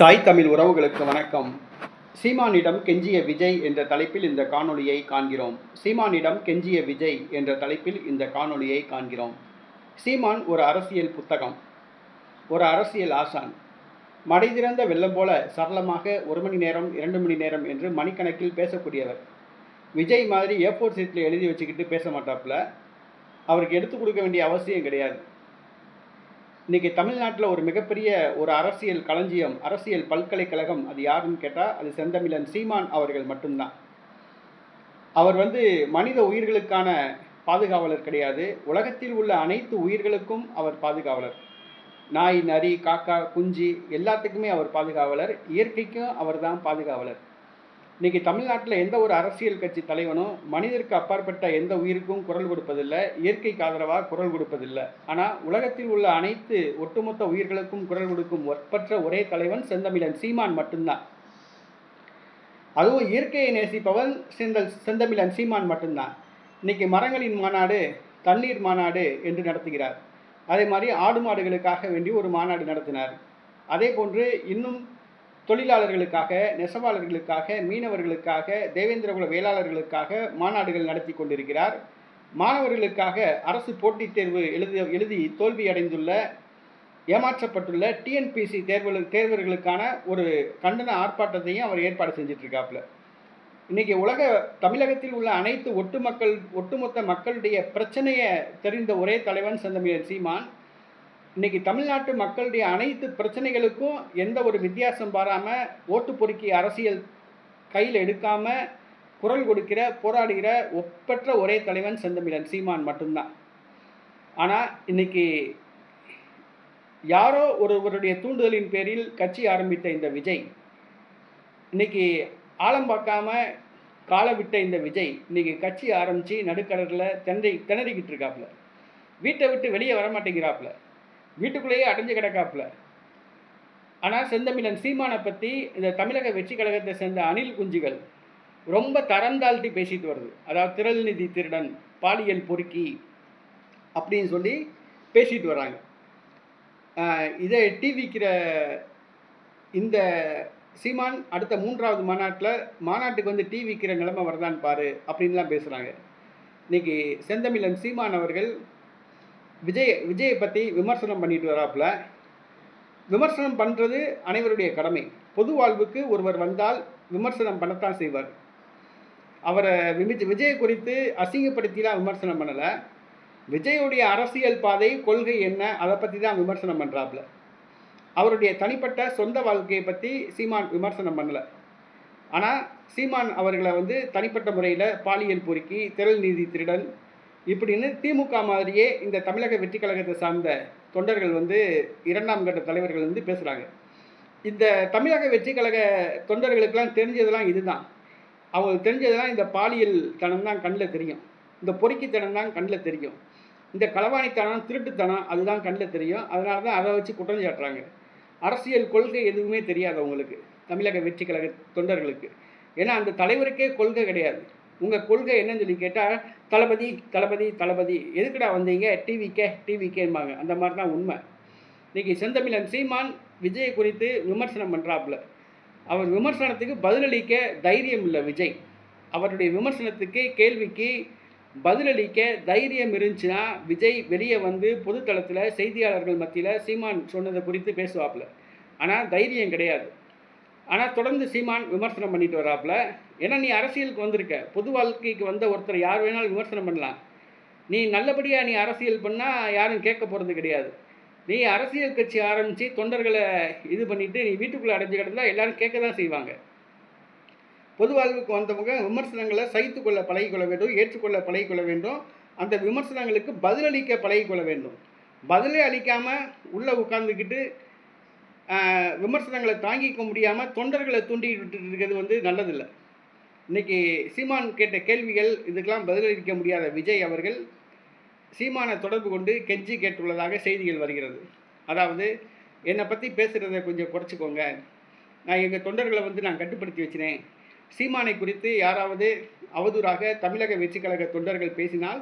தாய் தமிழ் உறவுகளுக்கு வணக்கம். சீமானிடம் கெஞ்சிய விஜய் என்ற தலைப்பில் இந்த காணொளியை காண்கிறோம். சீமானிடம் கெஞ்சிய விஜய் என்ற தலைப்பில் இந்த காணொளியை காண்கிறோம். சீமான் ஒரு அரசியல் புத்தகம். ஒரு அரசியல் ஆசான். மடைதிறந்த வெள்ளம் போல சரளமாக ஒரு மணி நேரம் இரண்டு மணி நேரம் என்று மணிக்கணக்கில் பேசக்கூடியவர். விஜய் மாதிரி ஏ ஃபோர் சீட்டில் எழுதி வச்சுக்கிட்டு பேச மாட்டாப்புல. அவருக்கு எடுத்து கொடுக்க வேண்டிய அவசியம் கிடையாது. இன்றைக்கி தமிழ்நாட்டில் ஒரு மிகப்பெரிய ஒரு அரசியல் களஞ்சியம் அரசியல் பல்கலைக்கழகம் அது யாருன்னு கேட்டால் அது செந்தமிழன் சீமான் அவர்கள் மட்டும்தான். அவர் வந்து மனித உயிர்களுக்கான பாதுகாவலர் கிடையாது. உலகத்தில் உள்ள அனைத்து உயிர்களுக்கும் அவர் பாதுகாவலர். நாய் நரி காக்கா குஞ்சு எல்லாத்துக்குமே அவர் பாதுகாவலர். இயற்கைக்கும் அவர் தான் பாதுகாவலர். இன்னைக்கு தமிழ்நாட்டில் எந்த ஒரு அரசியல் கட்சி தலைவனும் மனிதருக்கு அப்பாற்பட்ட எந்த உயிருக்கும் குரல் கொடுப்பதில்லை இயற்கைக்கு ஆதரவாக குரல் கொடுப்பதில்லை. ஆனால் உலகத்தில் உள்ள அனைத்து ஒட்டுமொத்த உயிர்களுக்கும் குரல் கொடுக்கும் ஒற்பற்ற ஒரே தலைவன் செந்தமிழன். சீமான் மட்டும்தான். அதுவும் இயற்கையை நேசிப்பவன் செந்தல் செந்தமிழன். சீமான் மட்டும்தான். இன்னைக்கு மரங்களின் மாநாடு தண்ணீர் மாநாடு என்று நடத்துகிறார். அதே மாதிரி ஆடு மாடுகளுக்காக வேண்டி ஒரு மாநாடு நடத்தினார். அதே போன்று இன்னும் தொழிலாளர்களுக்காக நெசவாளர்களுக்காக மீனவர்களுக்காக தேவேந்திரகுல வேளாளர்களுக்காக மாநாடுகள் நடத்தி கொண்டிருக்கிறார். மாணவர்களுக்காக அரசு போட்டித் தேர்வு எழுதி எழுதி தோல்வி அடைந்துள்ள ஏமாற்றப்பட்டுள்ள டிஎன்பிசி தேர்வு தேர்வர்களுக்கான ஒரு கண்டன ஆர்ப்பாட்டத்தையும் அவர் ஏற்பாடு செஞ்சிட்ருக்காப்புல இன்றைக்கி உலக தமிழகத்தில் உள்ள அனைத்து ஒட்டு மக்கள் ஒட்டுமொத்த மக்களுடைய பிரச்சனையை தெரிந்த ஒரே தலைவன் செந்தமிழன் சீமான். இன்னைக்கு தமிழ்நாட்டு மக்களுடைய அனைத்து பிரச்சனைகளுக்கும் எந்த ஒரு வித்தியாசம் பாராமல் ஓட்டு பொறுக்கி அரசியல் கையில் எடுக்காமல் குரல் கொடுக்கிற போராடுகிற ஒப்பற்ற ஒரே தலைவன் செந்தமிழன் சீமான் மட்டும்தான். ஆனால் இன்னைக்கு யாரோ ஒருவருடைய தூண்டுதலின் பேரில் கட்சி ஆரம்பித்த இந்த விஜய் இன்னைக்கு ஆழம் பார்க்காம காலை விட்ட இந்த விஜய் இன்னைக்கு கட்சி ஆரம்பித்து நடுக்கடலில் திணறி திணறிக்கிட்டு இருக்காப்புல. வீட்டை விட்டு வெளியே வர மாட்டேங்கிறாப்புல வீட்டுக்குள்ளேயே அடைஞ்சு கிடக்காப்புல. ஆனால் செந்தமிழன் சீமானை பற்றி இந்த தமிழக வெற்றி கழகத்தை சேர்ந்த அணில் குஞ்சுகள் ரொம்ப தரம் தாழ்த்தி பேசிட்டு வருது. அதாவது திரள் நிதி திருடன் பாலியல் பொறுக்கி அப்படின்னு சொல்லி பேசிட்டு வர்றாங்க இதை டிவிக்கிற இந்த சீமான் அடுத்த மூன்றாவது மாநாட்டில் மாநாட்டுக்கு வந்து டிவிக்கிற விற்கிற நிலைமை வருதான்னு பாரு அப்படின்லாம் பேசுகிறாங்க இன்றைக்கி செந்தமிழன் சீமான் அவர்கள் விஜய் விஜயை பற்றி விமர்சனம் பண்ணிட்டு வராப்புல. விமர்சனம் பண்ணுறது அனைவருடைய கடமை. பொது வாழ்வுக்கு ஒருவர் வந்தால் விமர்சனம் பண்ணத்தான் செய்வார். அவரை விமிஜ் விஜய் குறித்து அசிங்கப்படுத்திலாம் விமர்சனம் பண்ணலை. விஜயுடைய அரசியல் பாதை கொள்கை என்ன அதை பற்றி தான் விமர்சனம் பண்ணுறாப்புல அவருடைய தனிப்பட்ட சொந்த வாழ்க்கையை பற்றி சீமான் விமர்சனம் பண்ணலை. ஆனால் சீமான் அவர்களை வந்து தனிப்பட்ட முறையில் பாலியல் பொறுக்கி திரள் நீதி திருடன் இப்படின்னு திமுக மாதிரியே இந்த தமிழக வெற்றி கழகத்தை சார்ந்த தொண்டர்கள் வந்து இரண்டாம் கட்ட தலைவர்கள் வந்து பேசுகிறாங்க இந்த தமிழக வெற்றி கழக தொண்டர்களுக்கெல்லாம் தெரிஞ்சதெல்லாம் இதுதான். அவங்களுக்கு தெரிஞ்சதெல்லாம் இந்த பாலியல் தனம் தான் கண்ணில் தெரியும். இந்த பொறுக்கித்தனம் தான் கண்ணில் தெரியும். இந்த களவாணித்தனம் திருட்டுத்தனம் அதுதான் கண்ணில் தெரியும். அதனால தான் அதை வச்சு குற்றம் சாட்டுறாங்க. அரசியல் கொள்கை எதுவுமே தெரியாது அவங்களுக்கு தமிழக வெற்றி கழக தொண்டர்களுக்கு. ஏன்னா அந்த தலைவருக்கே கொள்கை கிடையாது. உங்கள் கொள்கை என்னன்னு சொல்லி கேட்டால் தளபதி தளபதி தளபதி. எதுக்குடா வந்தீங்க? டிவிக்கே டிவிக்கேம்பாங்க அந்த மாதிரி தான் உண்மை. இன்றைக்கி செந்தமிழன் சீமான் விஜய் குறித்து விமர்சனம் பண்ணுறாப்புல அவர் விமர்சனத்துக்கு பதிலளிக்க தைரியம் இல்லை விஜய். அவருடைய விமர்சனத்துக்கு கேள்விக்கு பதிலளிக்க தைரியம் இருந்துச்சுன்னா விஜய் வெளியே வந்து பொதுத்தளத்தில் செய்தியாளர்கள் மத்தியில் சீமான் சொன்னதை குறித்து பேசுவாப்புல. ஆனால் தைரியம் கிடையாது. ஆனால் தொடர்ந்து சீமான் விமர்சனம் பண்ணிட்டு வராப்புல. ஏன்னா நீ அரசியலுக்கு வந்திருக்க. பொது வாழ்க்கைக்கு வந்த ஒருத்தர் யார் வேணாலும் விமர்சனம் பண்ணலாம். நீ நல்லபடியாக நீ அரசியல் பண்ணால் யாரும் கேட்க போகிறது கிடையாது. நீ அரசியல் கட்சி ஆரம்பித்து தொண்டர்களை இது பண்ணிவிட்டு நீ வீட்டுக்குள்ளே அடைஞ்சு கிடந்தால் எல்லோரும் கேட்க தான் செய்வாங்க. பொது வாழ்வுக்கு வந்தவங்க விமர்சனங்களை சகித்துக்கொள்ள பழகிக்கொள்ள வேண்டும் ஏற்றுக்கொள்ள பழகிக்கொள்ள வேண்டும். அந்த விமர்சனங்களுக்கு பதிலளிக்க பழகிக்கொள்ள வேண்டும். பதிலே அளிக்காமல் உள்ளே உட்காந்துக்கிட்டு விமர்சனங்களை தாங்கிக்க முடியாமல் தொண்டர்களை தூண்டி விட்டுட்டு இருக்கிறது வந்து நல்லதில்லை. இன்றைக்கி சீமான் கேட்ட கேள்விகள் இதுக்கெல்லாம் பதிலளிக்க முடியாத விஜய் அவர்கள் சீமானை தொடர்பு கொண்டு கெஞ்சி கேட்டுள்ளதாக செய்திகள் வருகிறது. அதாவது என்னை பற்றி பேசுகிறத கொஞ்சம் குறைச்சிக்கோங்க. நான் எங்கள் தொண்டர்களை வந்து நான் கட்டுப்படுத்தி வச்சினேன் சீமானை குறித்து யாராவது அவதூறாக தமிழக வெற்றி கழக தொண்டர்கள் பேசினால்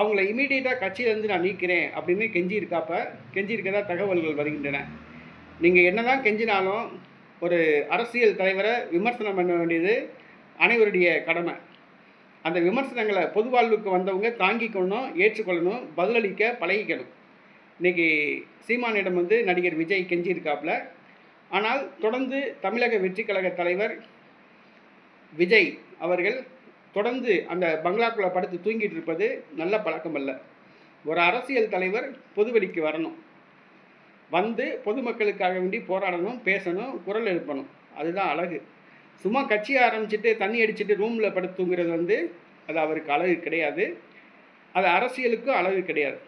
அவங்கள இமீடியட்டாக கட்சியிலேருந்து நான் நீக்கிறேன் அப்படின்னு கெஞ்சி இருக்காப்ப கெஞ்சி இருக்கதா தகவல்கள் வருகின்றன. நீங்கள் என்னதான் கெஞ்சினாலும் ஒரு அரசியல் தலைவரை விமர்சனம் பண்ண வேண்டியது அனைவருடைய கடமை. அந்த விமர்சனங்களை பொது வாழ்வுக்கு வந்தவங்க தாங்கிக்கொள்ளணும் ஏற்றுக்கொள்ளணும் பதிலளிக்க பழகிக்கணும். இன்னைக்கு சீமானிடம் வந்து நடிகர் விஜய் கெஞ்சியிருக்காப்புல. ஆனால் தொடர்ந்து தமிழக வெற்றி கழக தலைவர் விஜய் அவர்கள் தொடர்ந்து அந்த பங்களாக்குள்ளே படுத்து தூங்கிட்டு இருப்பது நல்ல பழக்கம் அல்ல ஒரு அரசியல் தலைவர் பொதுவெளிக்கு வரணும். வந்து பொதுமக்களுக்காக வேண்டி போராடணும் பேசணும் குரல் எழுப்பணும். அதுதான் அழகு. சும்மா கட்சி ஆரம்பிச்சுட்டு தண்ணி அடிச்சுட்டு ரூமில் படுத்து தூங்குறது வந்து அது அவருக்கு அழகு கிடையாது. அது அரசியலுக்கும் அழகு கிடையாது.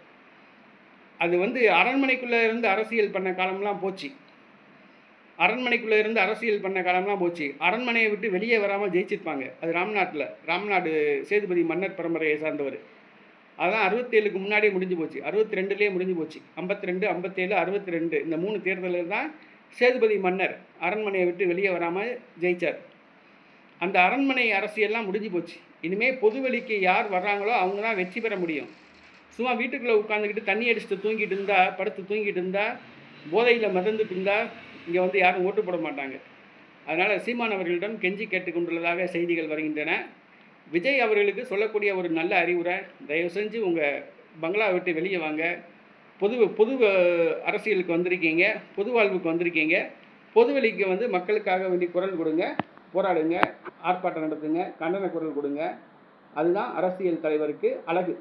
அது வந்து அரண்மனைக்குள்ளே இருந்து அரசியல் பண்ண காலம்லாம் போச்சு. அரண்மனைக்குள்ளே இருந்து அரசியல் பண்ண காலம்லாம் போச்சு. அரண்மனையை விட்டு வெளியே வராமல் ஜெயிச்சிருப்பாங்க. அது ராம்நாட்டில் ராம்நாடு சேதுபதி மன்னர் பரம்பரையை சார்ந்தவர். அதான் அறுபத்தேழுக்கு முன்னாடியே முடிஞ்சு போச்சு. அறுபத்தி ரெண்டுலேயே முடிஞ்சு போச்சு. ஐம்பத்தி ரெண்டு ஐம்பத்தேழு அறுபத்தி ரெண்டு இந்த மூணு தேர்தலில் தான் சேதுபதி மன்னர் அரண்மனையை விட்டு வெளியே வராமல் ஜெயித்தார் அந்த அரண்மனை அரசியெல்லாம் முடிஞ்சு போச்சு. இனிமேல் பொதுவெளிக்கு யார் வர்றாங்களோ அவங்க தான் வெற்றி பெற முடியும். சும்மா வீட்டுக்குள்ளே உட்காந்துக்கிட்டு தண்ணி அடிச்சுட்டு தூங்கிட்டு இருந்தா படுத்து தூங்கிட்டு இருந்தா போதையில் மறந்துட்டு இருந்தா இங்கே வந்து யாரும் ஓட்டு போட மாட்டாங்க. அதனால் சீமான் அவர்களிடம் கெஞ்சி கேட்டுக்கொண்டுள்ளதாக செய்திகள் வருகின்றன. விஜய் அவர்களுக்கு சொல்லக்கூடிய ஒரு நல்ல அறிவுரை தயவு செஞ்சு உங்கள் பங்களா விட்டு வெளியே வாங்க. பொது பொது அரசியலுக்கு வந்திருக்கீங்க பொது வாழ்வுக்கு வந்திருக்கீங்க. பொதுவெளிக்கு வந்து மக்களுக்காக வேண்டி குரல் கொடுங்க போராடுங்க ஆர்ப்பாட்டம் நடத்துங்க கண்டன குரல் கொடுங்க. அதுதான் அரசியல் தலைவருக்கு அழகு.